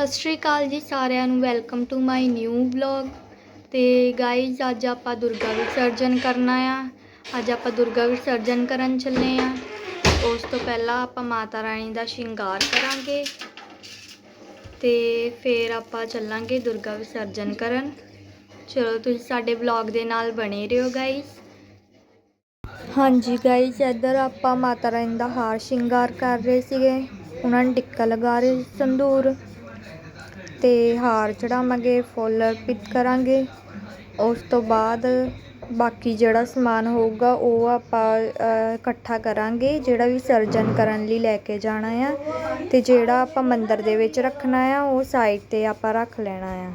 ਸਤਿ ਸ਼੍ਰੀ ਅਕਾਲ ਜੀ ਸਾਰਿਆਂ ਨੂੰ welcome to my new vlog ਤੇ ਗਾਇਜ਼ ਅੱਜ ਆਪਾਂ ਦੁਰਗਾ ਵਿਸਰਜਨ ਕਰਨਾ ਆ। ਅੱਜ ਆਪਾਂ ਦੁਰਗਾ ਵਿਸਰਜਨ ਕਰਨ ਚੱਲੇ ਆ। ਉਸ ਤੋਂ ਪਹਿਲਾਂ ਆਪਾਂ ਮਾਤਾ ਰਾਣੀ ਦਾ ਸ਼ਿੰਗਾਰ ਕਰਾਂਗੇ। ਤੇ ਫਿਰ ਆਪਾਂ ਚੱਲਾਂਗੇ ਦੁਰਗਾ ਵਿਸਰਜਨ ਕਰਨ। ਚਲੋ, ਤੁਸੀਂ ਸਾਡੇ ਵਲੌਗ ਦੇ ਨਾਲ ਬਣੇ ਰਹੋ ਗਾਇਜ਼ ਹਾਂਜੀ ਗਾਇਜ਼ ਇੱਧਰ ਆਪਾਂ ਮਾਤਾ ਰਾਣੀ ਦਾ ਹਾਰ ਸ਼ਿੰਗਾਰ ਕਰ ਰਹੇ ਸੀਗੇ। ਉਹਨਾਂ ਨੂੰ ਟਿੱਕਾ ਲਗਾ ਰਹੇ ਸੀ ਸੰਧੂਰ ਤੇ ਹਾਰ ਚੜਾਵਾਂਗੇ ਫੁੱਲ ਅਰਪਿਤ ਕਰਾਂਗੇ। ਉਸ ਤੋਂ ਬਾਅਦ ਬਾਕੀ ਜਿਹੜਾ ਸਮਾਨ ਹੋਊਗਾ, ਉਹ ਆਪਾਂ ਇਕੱਠਾ ਕਰਾਂਗੇ, ਜਿਹੜਾ ਵੀ ਸਰਜਨ ਕਰਨ ਲਈ ਲੈ ਕੇ ਜਾਣਾ ਆ। ਅਤੇ ਜਿਹੜਾ ਆਪਾਂ ਮੰਦਰ ਦੇ ਵਿੱਚ ਰੱਖਣਾ ਆ, ਉਹ ਸਾਈਡ ਤੇ ਆਪਾਂ ਰੱਖ ਲੈਣਾ ਆ।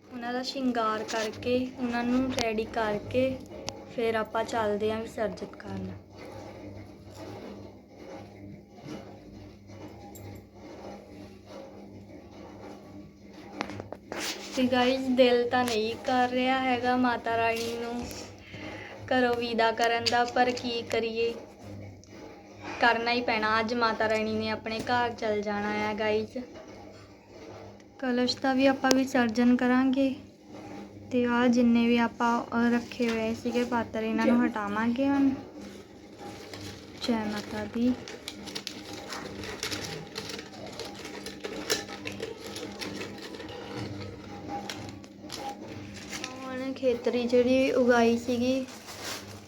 ਉਹਨਾਂ ਦਾ ਸ਼ਿੰਗਾਰ ਕਰਕੇ, ਉਹਨਾਂ ਨੂੰ ਰੈਡੀ ਕਰਕੇ, ਫਿਰ ਆਪਾਂ ਚੱਲਦੇ ਆਂ ਵਿਸਰਜਿਤ ਕਰਨ। ਤੇ ਗਾਇਸ ਦਿਲ ਤਾਂ ਨਹੀਂ ਕਰ ਰਿਹਾ ਹੈਗਾ ਮਾਤਾ ਰਾਣੀ ਨੂੰ। ਘਰੋਂ ਵਿਦਾ ਕਰਨ ਦਾ ਪਰ ਕੀ ਕਰੀਏ? ਕਰਨਾ ਹੀ ਪੈਣਾ। ਅੱਜ ਮਾਤਾ ਰਾਣੀ ਨੇ ਆਪਣੇ ਘਰ ਚਲ ਜਾਣਾ ਹੈ ਗਾਇਸ ਕਲਸ਼ ਦਾ ਵੀ ਆਪਾਂ ਵਿਸਰਜਨ ਕਰਾਂਗੇ। ਤੇ ਆ ਜਿੰਨੇ ਵੀ ਆਪਾਂ ਰੱਖੇ ਹੋਏ ਸੀਗੇ ਪਾਤਰ ਇਹਨਾਂ ਨੂੰ ਹਟਾਵਾਂਗੇ ਹੁਣ। ਜੈ ਮਾਤਾ ਦੀ ਹੁਣ ਖੇਤਰੀ ਜਿਹੜੀ ਉਗਾਈ ਸੀਗੀ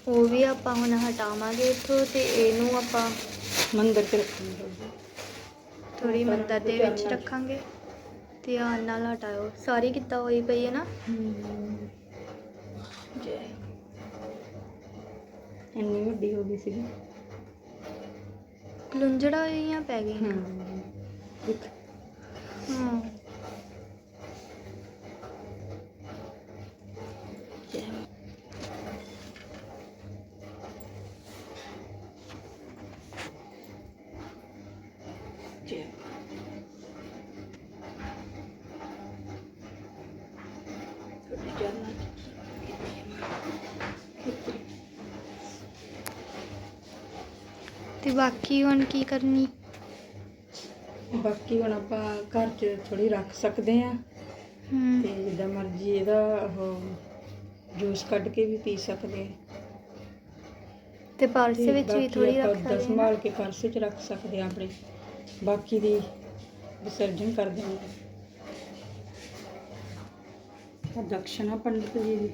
ਉਹ ਵੀ ਆਪਾਂ ਹੁਣ ਹਟਾਵਾਂਗੇ ਇੱਥੋਂ ਤੇ ਇਹਨੂੰ ਆਪਾਂ ਮੰਦਰ ਚ ਰੱਖਾਂਗੇ। ਥੋੜੀ ਮੰਦਰ ਦੇ ਵਿੱਚ ਰੱਖਾਂਗੇ ਧਿਆਨ ਨਾਲ ਹਟਾਓ। ਸਾਰੀ ਕਿੱਦਾਂ ਹੋਈ ਪਈ ਹੈ ਨਾ? ਜੈ। ਇੰਨੀ ਵੱਡੀ ਹੋ ਗਈ ਸੀ ਲੁੰਜੜਾ ਜਿਹੀਆਂ ਪੈ ਗਈਆਂ। ਹਾਂ। ਤੇ ਬਾਕੀ ਹੁਣ ਕੀ ਕਰਨੀ? ਬਾਕੀ ਹੁਣ ਆਪਾਂ ਘਰ 'ਚ ਥੋੜੀ ਰੱਖ ਸਕਦੇ ਆ ਤੇ ਜਿੱਦਾਂ ਮਰਜ਼ੀ ਇਹਦਾ ਉਹ ਜੂਸ ਕੱਢ ਕੇ ਵੀ ਪੀ ਸਕਦੇ ਆ ਤੇ ਪਰਸ ਤੇ ਵਿੱਚ ਵੀ ਬਾਕੀ ਥੋੜੀ ਆਪਾਂ ਰੱਖ ਓਦਾਂ ਸਕਦੇ ਹਾਂ। ਸੰਭਾਲ ਕੇ ਪਰਸ 'ਚ ਰੱਖ ਸਕਦੇ ਆ ਆਪਣੇ। ਬਾਕੀ ਦੀ ਵਿਸਰਜਨ ਕਰ ਦਿਆਂਗੇ। ਆ ਦਕਸ਼ਨਾ ਪੰਡਿਤ ਜੀ ਦੀ।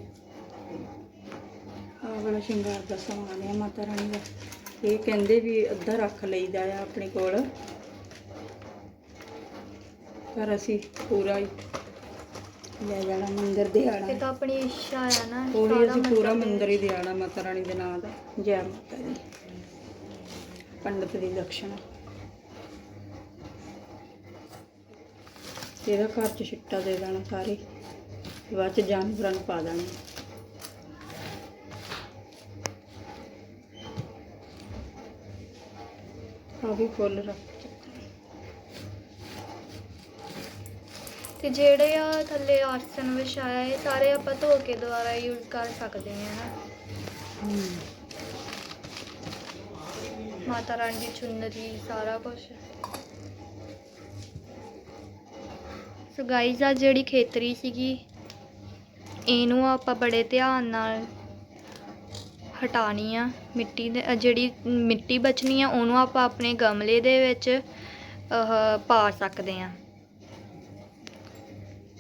ਆਹ ਵਾਲਾ ਸ਼ਿੰਗਾਰ ਦਾ ਸਮਾਨ ਹੈ ਮਾਤਾ ਰਾਣੀ ਦਾ। ਇਹ ਕਹਿੰਦੇ ਵੀ ਅੱਧਾ ਰੱਖ ਲਈਦਾ ਆ ਆਪਣੇ ਕੋਲ। ਪਰ ਅਸੀਂ ਪੂਰਾ ਹੀ ਲੈ ਜਾਣਾ ਮੰਦਿਰ ਦੇ ਆਣਾ। ਇਹ ਤਾਂ ਆਪਣੀ ਇੱਛਾ ਆ ਨਾ ਉਹੀ ਸਾਰਾ ਅਸੀਂ ਪੂਰਾ ਮੰਦਿਰ ਹੀ ਦੇ ਆਣਾ ਮਾਤਾ ਰਾਣੀ ਦੇ ਨਾਂ ਦਾ ਜੈ ਮਾਤਾ ਦੀ। ਪੰਡਤ ਦੀ ਦਕਸ਼ਨਾ। ਇਹਦਾ ਘਰ ਚ ਛਿੱਟਾ ਦੇ ਦੇਣਾ ਸਾਰੇ। ਬਾਅਦ ਚ ਜਾਨਵਰਾਂ ਨੂੰ ਪਾ ਦੇਣਾ। ਆ ਵੀ ਫੁੱਲ ਰੱਖ ਤੇ ਜਿਹੜੇ ਆ ਥੱਲੇ ਆਸਨ ਵਿਛਾਇਆ ਇਹ ਸਾਰੇ ਆਪਾਂ ਧੋ ਕੇ ਦੁਬਾਰਾ ਯੂਜ਼ ਕਰ ਸਕਦੇ ਹਾਂ ਨਾ ਮਾਤਾ ਰਾਣੀ ਦੀ ਚੁੰਨਰੀ ਸਾਰਾ ਕੁਝ ਸੋ ਗਾਈਜ਼ ਆ ਜਿਹੜੀ ਖੇਤਰੀ ਸੀਗੀ ਇਹਨੂੰ ਆਪਾਂ ਬੜੇ ਧਿਆਨ ਨਾਲ ਹਟਾਣੀ ਆ ਮਿੱਟੀ ਦੇ ਜਿਹੜੀ ਮਿੱਟੀ ਬਚਣੀ ਆ ਉਹਨੂੰ ਆਪਾਂ ਆਪਣੇ ਗਮਲੇ ਦੇ ਵਿੱਚ ਅਹ, ਪਾ ਸਕਦੇ ਆ।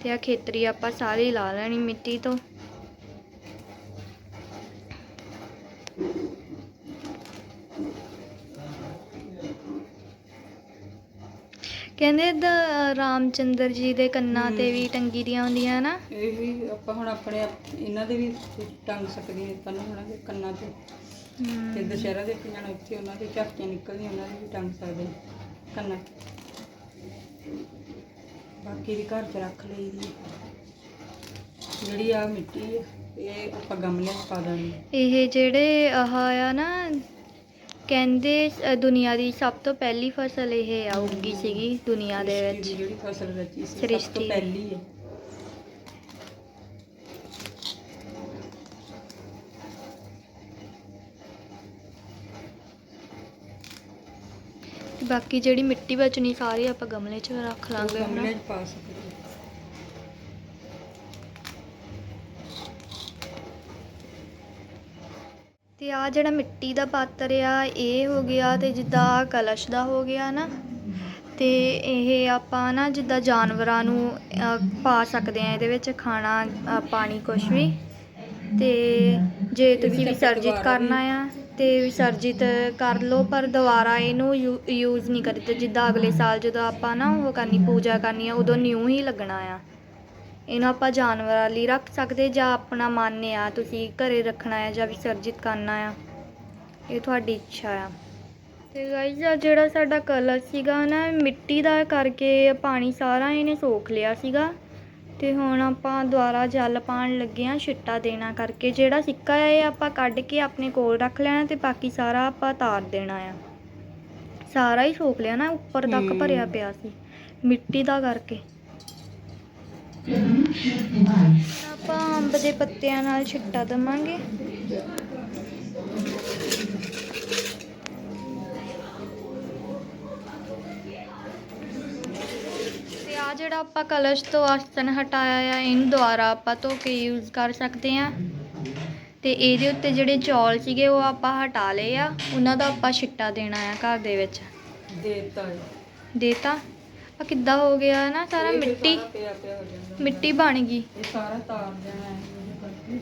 ਤੇ ਆ ਖੇਤਰੀ ਆਪਾਂ ਸਾਰੀ ਲਾ ਲੈਣੀ ਮਿੱਟੀ ਤੋਂ। ਕਹਿੰਦੇ ਦ- ਰਾਮਚੰਦਰ ਜੀ ਦੇ ਕੰਨਾਂ ਤੇ ਵੀ ਟੰਗੀ ਦੀਆਂ ਹੁੰਦੀਆਂ ਨਾ? ਇਹ ਵੀ ਆਪਾਂ ਹੁਣ ਆਪਣੇ ਆਪ- ਇਹਨਾਂ ਦੇ ਵੀ ਟੰਗ ਸਕਦੇ ਹਾਂ ਕੰਨਾਂ ਹੋਣਾ ਦੇ ਕੰਨਾਂ ਤੇ। ਹਮ, ਤੇ ਦੁਸ਼ਹਿਰਾ ਦੇ ਜਾਣਾ ਉੱਥੇ ਉਹਨਾਂ ਦੀ ਝਾਕੀਆਂ ਨਿਕਲਦੀਆਂ ਉਹਨਾਂ ਦੀ ਵੀ ਟੰਗ ਸਕਦੇ ਹਾਂ ਕੰਨਾਂ 'ਚ। ਬਾਕੀ ਦੀ ਘਰ 'ਚ ਰੱਖ ਲਈ ਦੀ ਜਿਹੜੀ ਆ ਮਿੱਟੀ ਆ ਇਹ ਆਪਾਂ ਗਮਲਿਆਂ 'ਚ ਪਾ ਦੇਣੀ ਇਹ ਜਿਹੜੇ ਆਹ ਆ ਨਾ ਕਹਿੰਦੇ ਅ, ਦੁਨੀਆ ਦੀ ਸਭ ਤੋਂ ਪਹਿਲੀ ਫਸਲ ਇਹ ਆ ਉੱਗੀ ਸੀਗੀ ਦੁਨੀਆ ਦੇ ਸ੍ਰਿਸ਼ਟੀ ਵਿੱਚ। ਜਿਹੜੀ ਫਸਲ ਰਚੀ ਸੀ ਸਭ ਸ੍ਰਿਸ਼ਟੀ ਤੋਂ ਦੀ। ਪਹਿਲੀ ਹੈ। ਬਾਕੀ ਜਿਹੜੀ ਮਿੱਟੀ ਬਚਣੀ ਸਾਰੀ ਆਪਾਂ ਗਮਲੇ 'ਚ ਰੱਖ ਲਾਂਗੇ ਹਨਾ ਗਮਲੇ 'ਚ ਪਾ ਸਕਦੇ ਤੇ ਆ ਜਿਹੜਾ ਮਿੱਟੀ ਦਾ ਪਾਤਰ ਆ ਇਹ ਹੋ ਗਿਆ ਤੇ ਜਿੱਦਾਂ ਆਹ ਕਲਸ਼ ਦਾ ਹੋ ਗਿਆ ਨਾ ਤੇ ਇਹ ਆਪਾਂ ਨਾ ਜਿੱਦਾਂ ਜਾਨਵਰਾਂ ਨੂੰ ਅ, ਪਾ ਸਕਦੇ ਆ ਇਹਦੇ ਵਿੱਚ ਖਾਣਾ ਅ, ਪਾਣੀ ਕੁਛ ਵੀ। ਤੇ ਜੇ ਤੁਸੀਂ ਤਾਂ ਵਿਸਰਜਿਤ ਦੁਬਾਰਾ ਕਰਨਾ ਆ ਤੇ ਵਿਸਰਜਿਤ ਕਰ ਲਓ ਪਰ ਦੁਬਾਰਾ ਇਹਨੂੰ ਯੂਜ਼ ਨਹੀਂ ਕਰੀਦਾ। ਜਿੱਦਾਂ ਅਗਲੇ ਸਾਲ ਜਦੋਂ ਆਪਾਂ ਨਾ ਉਹ ਕਰਨੀ ਪੂਜਾ ਕਰਨੀ ਆ ਉਦੋਂ ਨਿਊ ਹੀ ਲੱਗਣਾ ਆ। ਇਹਨੂੰ ਆਪਾਂ ਜਾਨਵਰਾਂ ਲਈ ਰੱਖ ਸਕਦੇ ਜਾਂ ਆਪਣਾ ਮਨ ਆ ਤੁਸੀਂ ਘਰੇ ਰੱਖਣਾ ਹੈ ਜਾਂ ਵਿਸਰਜਿਤ ਕਰਨਾ ਆ। ਇਹ ਤੁਹਾਡੀ ਇੱਛਾ ਆ। ਤੇ ਗਾਈਜ਼ ਆ ਜਿਹੜਾ ਸਾਡਾ ਕਲਰ ਸੀਗਾ ਨਾ ਮਿੱਟੀ ਦਾ ਕਰਕੇ ਪਾਣੀ ਸਾਰਾ ਇਹਨੇ ਸੋਖ ਲਿਆ ਸੀਗਾ। ਤੇ ਹੁਣ ਆਪਾਂ ਦੁਬਾਰਾ ਜਲ ਪਾਣ ਲੱਗੇ ਆ ਛਿੱਟਾ ਦੇਣਾ ਕਰਕੇ। ਜਿਹੜਾ ਸਿੱਕਾ ਆ ਇਹ ਆਪਾਂ ਕੱਢ ਕੇ ਆਪਣੇ ਕੋਲ ਰੱਖ ਲੈਣਾ ਤੇ ਬਾਕੀ ਸਾਰਾ ਆਪਾਂ ਤਾਰ ਦੇਣਾ ਆ। ਸਾਰਾ ਹੀ ਸੋਖ ਲਿਆ ਨਾ ਉੱਪਰ ਤੱਕ। ਭਰਿਆ ਪਿਆ ਸੀ ਮਿੱਟੀ ਦਾ ਕਰਕੇ। ਆਪਾਂ ਅੰਬ ਦੇ ਪੱਤਿਆਂ ਨਾਲ ਛਿੱਟਾ ਦਵਾਂਗੇ। ਤੇ ਆ ਜਿਹੜਾ ਆਪਾਂ ਕਲਸ਼ ਤੋਂ ਆਸਨ ਹਟਾਇਆ ਆ ਇਹਨੂੰ ਦੁਬਾਰਾ ਆਪਾਂ ਧੋ ਕੇ ਯੂਜ਼ ਕਰ ਸਕਦੇ ਆ ਤੇ ਇਹਦੇ ਉੱਤੇ ਜਿਹੜੇ ਚੌਲ ਸੀਗੇ ਉਹ ਆਪਾਂ ਹਟਾ ਲਏ ਆ। ਉਹਨਾਂ ਦਾ ਆਪਾਂ ਛਿੱਟਾ ਦੇਣਾ ਆ ਘਰ ਦੇ ਵਿੱਚ। ਦੇਵਤਾ ਹੈ ਦੇਤਾ? ਆ ਕਿੱਦਾਂ ਹੋ ਗਿਆ ਨਾ ਸਾਰਾ ਮਿੱਟੀ ਸਾਰਾ ਪਿਆ ਪਿਆ ਹੋ ਜਾਂਦਾ। ਮਿੱਟੀ ਬਣ ਗਈ। ਇਹ ਸਾਰਾ ਤਾਰ ਦੇਣਾ ਹੈ ਇਹਦੇ ਕਰਕੇ।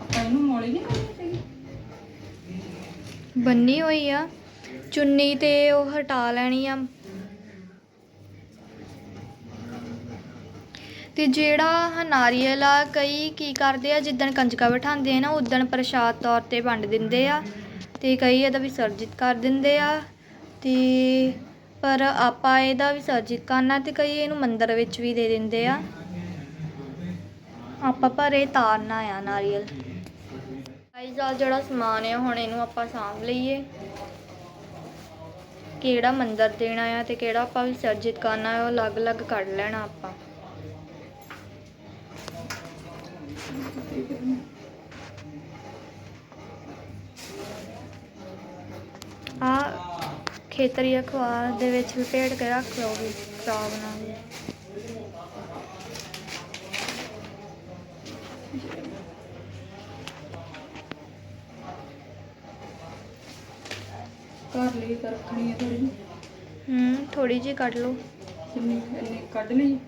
ਆਪਾਂ ਇਹਨੂੰ ਮੋਲੀ ਨਹੀਂ ਕਰਨੀ ਚਾਹੀਦੀ ਬੰਨੀ ਹੋਈ ਆ। ਚੁੰਨੀ ਤੇ ਉਹ ਹਟਾ ਲੈਣੀ ਆ। ਤੇ ਜਿਹੜਾ ਨਾਰੀਅਲ ਆ, ਕਈ ਕੀ ਕਰਦੇ ਆ, ਜਿੱਦਣ ਕੰਜਕਾਂ ਬਿਠਾਉਂਦੇ ਆ ਨਾ, ਉਦਣ ਪ੍ਰਸ਼ਾਦ ਤੌਰ ਤੇ ਵੰਡ ਦਿੰਦੇ ਆ ਅਤੇ ਕਈ ਇਹਦਾ ਵਿਸਰਜਿਤ ਕਰ ਦਿੰਦੇ ਆ ਅਤੇ ਪਰ ਆਪਾਂ ਇਹਦਾ ਵਿਸਰਜਿਤ ਕਰਨਾ ਅਤੇ ਕਈ ਇਹਨੂੰ ਮੰਦਰ ਵਿੱਚ ਵੀ ਦੇ ਦਿੰਦੇ ਆ। ਆਪਾਂ ਪਰ ਇਹ ਤਾਰਨਾ ਆ ਨਾਰੀਅਲ। ਗਾਈਜ਼ ਆ ਜਿਹੜਾ ਸਮਾਨ ਆ, ਹੁਣ ਇਹਨੂੰ ਆਪਾਂ ਸਾਂਭ ਲਈਏ। ਕਿਹੜਾ ਮੰਦਰ ਦੇਣਾ ਆ ਤੇ ਕਿਹੜਾ ਆਪਾਂ ਵਿਸਰਜਿਤ ਕਰਨਾ ਆ, ਉਹ ਅਲੱਗ-ਅਲੱਗ ਕੱਢ ਲੈਣਾ ਆਪਾਂ। ਆ ਖੇਤਰੀ ਅਖਬਾਰ ਦੇ ਵਿੱਚ ਲਪੇਟ ਕੇ ਰੱਖ ਲਓ ਵੀ ਖਰਾਬ ਨਾ ਹੋਵੇ ਕਰ ਲਈ ਤਾਂ ਰੱਖਣੀ ਹੈ ਥੋੜੀ ਹੂੰ ਥੋੜੀ ਜਿਹੀ ਕੱਢ ਲਓ। ਕਿੰਨੀ ਇੰਨੀ ਕੱਢ ਲਈ।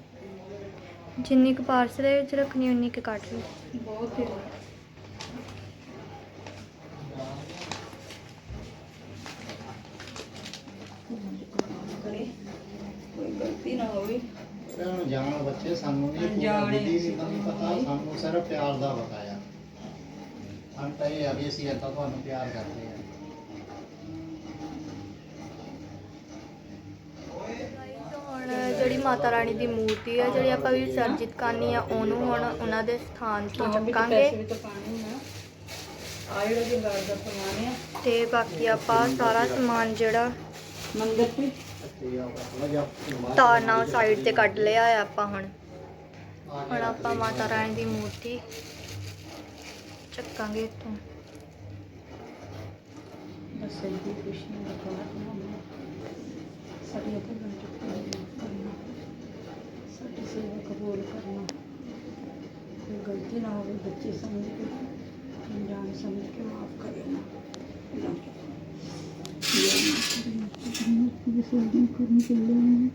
ਜਿੰਨੀ ਕੁ ਪਾਰਸ ਦੇ ਵਿੱਚ ਰੱਖਣੀ ਉਨੀ ਕੁ ਕੱਢ ਲਓ। ਬਹੁਤ ਹੈ ਕਰੇ ਕੋਈ ਗਲਤੀ ਨਾ ਹੋਵੇ ਅਣਜਾਣ ਬੱਚੇ ਸਾਨੂੰ ਨਹੀਂ ਅਣਜਾਣੇ ਬੁੱਧੀ ਅਸੀਂ ਨਹੀਂ ਪਤਾ ਸਾਨੂੰ ਸਿਰਫ ਪਿਆਰ ਦਾ ਪਤਾ ਆ। ਸਾਨੂੰ ਤਾਂ ਇਹ ਆ ਵੀ ਅਸੀਂ ਏਦਾਂ ਤੁਹਾਨੂੰ ਪਿਆਰ ਕਰਦੇ ਆ। ਹੁਣ ਜਿਹੜੀ ਮਾਤਾ ਰਾਣੀ ਦੀ ਮੂਰਤੀ ਆ ਜਿਹੜੀ ਆਪਾਂ ਵਿਸਰਜਿਤ ਕਰਨੀ ਆ ਉਹਨੂੰ ਹੁਣ ਉਹਨਾਂ ਦੇ ਸਥਾਨ ਤੋਂ ਹਾਂ, ਚੁੱਕਾਂਗੇ। ਵੀ ਤਾਂ ਪਾਣੇ ਆ। ਆ ਜਿਹੜਾ ਜਿੰਗਾਰ ਦਾ ਸਮਾਨ ਆ। ਤੇ ਬਾਕੀ ਆਪਾਂ ਸਾਰਾ ਸਮਾਨ ਜਿਹੜਾ ਮੰਦਰ ਤੇ। ਤੇ ਤਾਰਨਾ ਸਾਈਡ ਤੇ ਕੱਢ ਲਿਆ ਆ ਆਪਾਂ ਹੁਣ। ਹੁਣ ਆਪਾਂ ਮਾਤਾ ਰਾਣੀ ਦੀ ਮੂਰਤੀ ਚੱਕਾਂਗੇ ਇੱਥੋਂ। ਬਸ ਇਹਦੀ ਖੁਸ਼ੀ ਨੂੰ ਦਿਖਾਉਣਾ ਤੁਹਾਨੂੰ ਸਾਡੀ ਅਤੇ ਬਣ ਚੁੱਕੀ ਕਰਨਾ ਸਾਡੀ ਸੇਵਾ ਕਬੂਲ ਕਰਨਾ। ਕੋਈ ਗਲਤੀ ਨਾ ਹੋਵੇ ਬੱਚੇ ਸਮਝ ਕੇ ਅਣਜਾਣ ਸਮਝ ਕੇ ਮਾਫ ਕਰੇ ਨਾ। ਵਿਸਰਜਨ ਕਰਨ ਚੱਲੇ ਹਾਂ।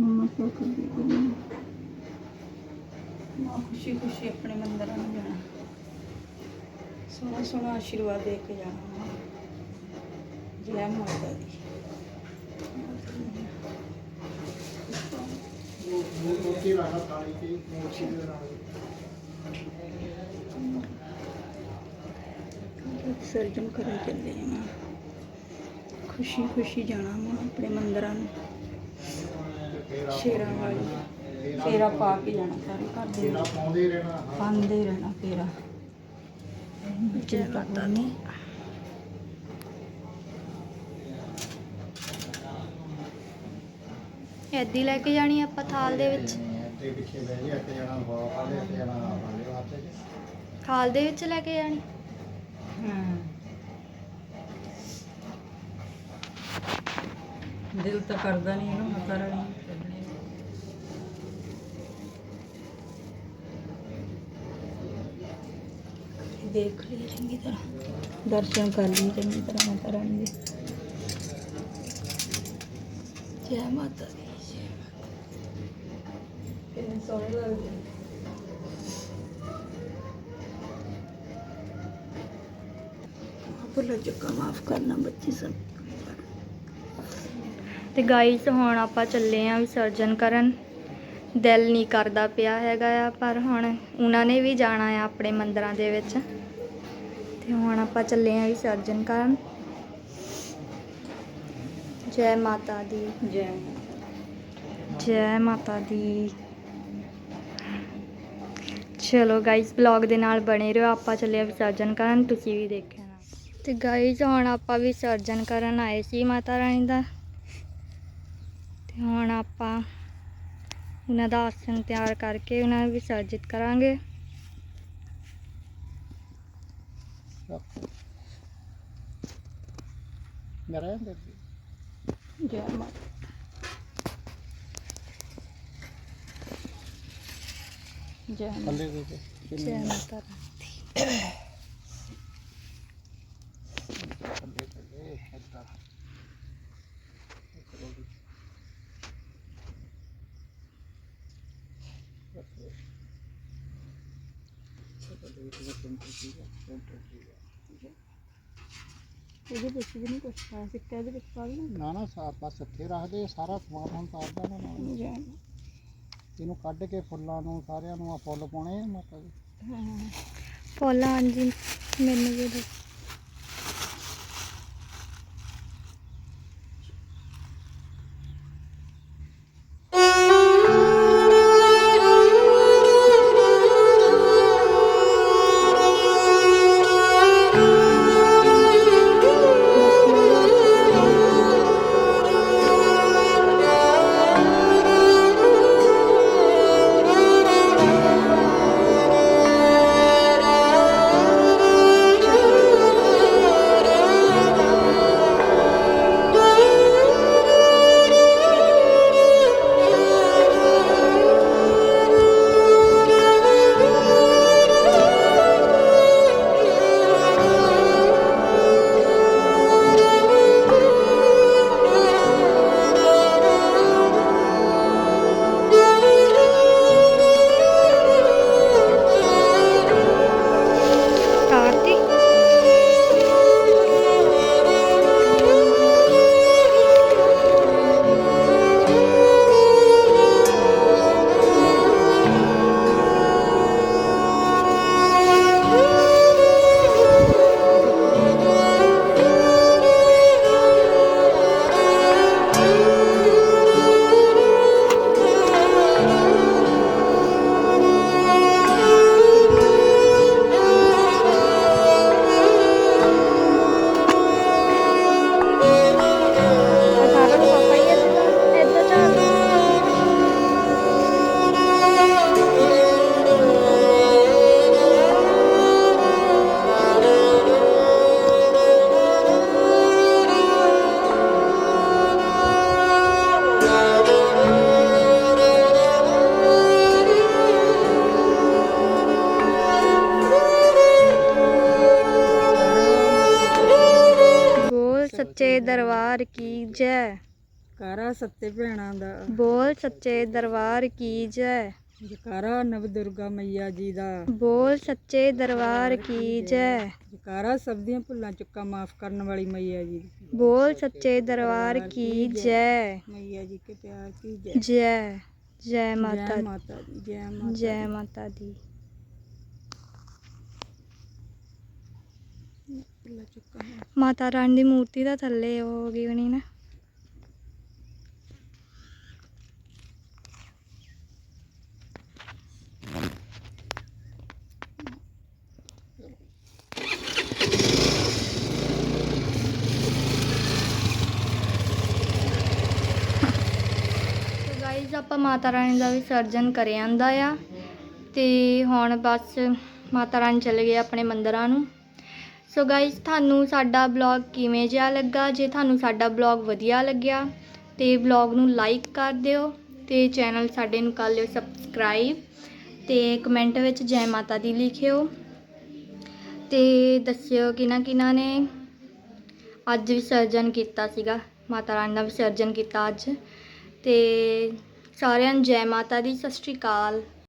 ਮੰਮਾ ਕਿਆ ਕਰਦੀ ਕਰੀ ਮਾਂ ਖੁਸ਼ੀ ਖੁਸ਼ੀ ਆਪਣੇ ਮੰਦਰਾਂ ਨੂੰ ਜਾਣਾ। ਸੋਹਣਾ ਸੋਹਣਾ ਆਸ਼ੀਰਵਾਦ ਦੇ ਕੇ ਜਾਣਾ ਜੈ ਮਾਤਾ ਦੀ। ਮੂਰਤੀ ਰਾਣਾ ਥਾਲੀ ਤੇ ਮੂਰਤੀ ਦੇ ਨਾਲ ਵਿਸਰਜਨ ਕਰਨ ਚੱਲੇ ਹਾਂ ਖੁਸ਼ੀ ਖੁਸ਼ੀ ਜਾਣਾ ਮੈਂ ਆਪਣੇ ਮੰਦਰਾਂ ਨੂੰ। ਸ਼ੇਰਾਂ ਵਾਲੀ ਫੇਰਾ ਪਾ ਕੇ ਜਾਣਾ ਸਾਰੇ ਘਰ ਦੇ ਫੇਰਾ ਪਾਉਂਦੇ ਰਹਿਣਾ। ਪਾਉਂਦੇ ਰਹਿਣਾ ਫੇਰਾ। ਜੈ ਮਾਤਾ ਦੀ ਐਦੀ ਲੈ ਕੇ ਜਾਣੀ ਆਪਾਂ ਥਾਲ ਦੇ ਵਿੱਚ? ਤੇ ਪਿੱਛੇ ਬਹਿ ਜਾ ਕੇ ਜਾਣਾ ਬਾਪ ਵਾਲੇ ਤੇ ਜਾਣਾ ਆਪਣੇ ਵਾਸਤੇ ਖਾਲ ਦੇ ਵਿੱਚ ਲੈ ਕੇ ਜਾਣੀ? ਹਾਂ ਦਿਲ ਤਾਂ ਕਰਦਾ ਨਹੀਂ ਇਹਨੂੰ ਮਾਤਾ ਰਾਣੀ ਨੂੰ ਛੱਡਣੇ ਨੂੰ। ਦੇਖ ਲਈ ਚੰਗੀ ਤਰ੍ਹਾਂ। ਦਰਸ਼ਨ ਕਰ ਲਈ ਚੰਗੀ ਤਰ੍ਹਾਂ ਮਾਤਾ ਰਾਣੀ ਦੇ। ਜੈ ਮਾਤਾ ਦੀ, ਜੈ ਮਾਤਾ ਕਿੰਨੇ ਸੋਹਣੇ ਲੱਗਦੇ ਭੁੱਲ ਚੁੱਕਾ ਮਾਫ ਕਰਨਾ ਬੱਚੀ ਸਭ। ਤੇ ਗਾਈਸ ਹੁਣ ਆਪਾਂ ਚੱਲੇ ਆਂ ਵਿਸਰਜਨ ਕਰਨ। ਦਿਲ ਨਹੀਂ ਕਰਦਾ ਪਿਆ ਹੈਗਾ ਆ ਪਰ ਹੁਣ ਉਹਨਾਂ ਨੇ ਵੀ ਜਾਣਾ ਆ ਆਪਣੇ ਮੰਦਰਾਂ ਦੇ ਵਿੱਚ। ਤੇ ਹੁਣ ਆਪਾਂ ਚੱਲੇ ਆਂ ਵਿਸਰਜਨ ਕਰਨ। ਜੈ ਮਾਤਾ ਦੀ। ਜੈ। ਜੈ ਮਾਤਾ ਦੀ। ਚਲੋ ਗਾਈਸ ਬਲੌਗ ਦੇ ਨਾਲ ਬਣੇ ਰਹੋ ਆਪਾਂ ਚੱਲੇ ਆਂ ਵਿਸਰਜਨ ਕਰਨ ਤੁਸੀਂ ਵੀ ਦੇਖਿਆ ਨਾ ਤੇ ਗਾਈਸ ਹੁਣ ਆਪਾਂ ਵਿਸਰਜਨ ਕਰਨ ਆਏ ਸੀ ਮਾਤਾ ਰਾਣੀ ਦਾ। ਤੇ ਹੁਣ ਆਪਾਂ ਉਹਨਾਂ ਦਾ ਆਸਨ ਤਿਆਰ ਕਰਕੇ ਉਹਨਾਂ ਨੂੰ ਵਿਸਰਜਿਤ ਕਰਾਂਗੇ। ਜੈ ਮਾਤਾ ਜੈ ਮਾਤਾ ਜੈ ਮਾਤਾ ਇਹਦੇ ਵਿੱਚ ਵੀ ਨਹੀਂ ਕੁਛ ਪਾ ਸਿੱਕਾ ਇਹਦੇ ਵਿੱਚ ਪਾ ਦੇਣਾ ਨਾ ਨਾ ਸਾ ਬਸ ਇੱਥੇ ਰੱਖਦੇ ਸਾਰਾ ਸਮਾਨ ਹੁਣ ਤਾਰ ਦੇਣਾ ਨਾਲ। ਜੈ ਇਹਨੂੰ ਕੱਢ ਕੇ ਫੁੱਲਾਂ ਨੂੰ ਸਾਰਿਆਂ ਨੂੰ ਆ ਫੁੱਲ ਪਾਉਣੇ ਆ ਮਾਤਾ ਹਾਂ। ਫੁੱਲ ਹਾਂਜੀ ਮੈਨੂੰ ਵੀ ਦਿਓ। ਸੱਚੇ ਦਰਬਾਰ ਕੀ ਜੈ? ਕਾਰਾ ਸੱਤੇ ਭੈਣਾਂ ਦਾ। ਬੋਲ ਸੱਚੇ ਦਰਬਾਰ ਕੀ ਜੈ? ਜਕਾਰਾ ਨਵ ਦੁਰਗਾ ਮਈਆ ਜੀ ਦਾ। ਬੋਲ ਸੱਚੇ ਦਰਬਾਰ ਕੀ ਜੈ? ਜਕਾਰਾ ਸਭ ਦੀਆਂ ਭੁੱਲਾਂ ਚੁੱਕਾ ਮਾਫ ਕਰਨ ਵਾਲੀ ਮਈਆ ਜੀ। ਦੀ ਬੋਲ ਸੱਚੇ ਦਰਬਾਰ ਕੀ ਜੈ? ਮਈਆ ਜੀ ਕੇ ਪਿਆਰ ਕੀ ਜੈ? ਜੈ ਜੈ ਮਾਤਾ ਜੈ ਮਾਤਾ ਦੀ ਜੈ ਮਾਤਾ ਜੈ ਮਾਤਾ ਦੀ। ਭੁੱਲਾਂ ਚੁੱਕਾ ਮਾਫ਼ ਮਾਤਾ ਰਾਣੀ ਦੀ ਮੂਰਤੀ ਦਾ ਥੱਲੇ ਉਹ ਹੋ ਗਈ ਹੋਣੀ ਨਾ। ਸੋ ਆਪਾਂ ਮਾਤਾ ਰਾਣੀ ਦਾ ਵਿਸਰਜਨ ਕਰ ਆਂਦਾ ਆ। ਤੇ ਹੁਣ ਬਸ ਮਾਤਾ ਰਾਣੀ ਚਲੇ ਗਏ ਆਪਣੇ ਮੰਦਰਾਂ ਨੂੰ। ਸੋ ਗਾਇਸ ਤੁਹਾਨੂੰ ਸਾਡਾ ਬਲੌਗ ਕਿਵੇਂ ਜਿਹਾ ਲੱਗਾ? ਜੇ ਤੁਹਾਨੂੰ ਸਾਡਾ ਬਲੌਗ ਵਧੀਆ ਲੱਗਿਆ, ਤੇ ਬਲੌਗ ਨੂੰ ਲਾਈਕ ਕਰ ਦਿਓ ਤੇ ਚੈਨਲ ਸਾਡੇ ਨੂੰ ਕਰ ਲਿਓ ਸਬਸਕ੍ਰਾਈਬ ਤੇ ਕਮੈਂਟ ਵਿੱਚ ਜੈ ਮਾਤਾ ਦੀ ਲਿਖਿਓ ਤੇ ਦੱਸਿਓ ਕਿਹਨਾਂ ਕਿਹਨਾਂ ਨੇ ਅੱਜ ਵਿਸਰਜਨ ਕੀਤਾ ਸੀਗਾ। ਮਾਤਾ ਰਾਣੀ ਦਾ ਵਿਸਰਜਨ ਕੀਤਾ ਅੱਜ ਤੇ ਸਾਰਿਆਂ ਨੂੰ ਜੈ ਮਾਤਾ ਦੀ ਸਤਿ ਸ਼੍ਰੀ ਅਕਾਲ।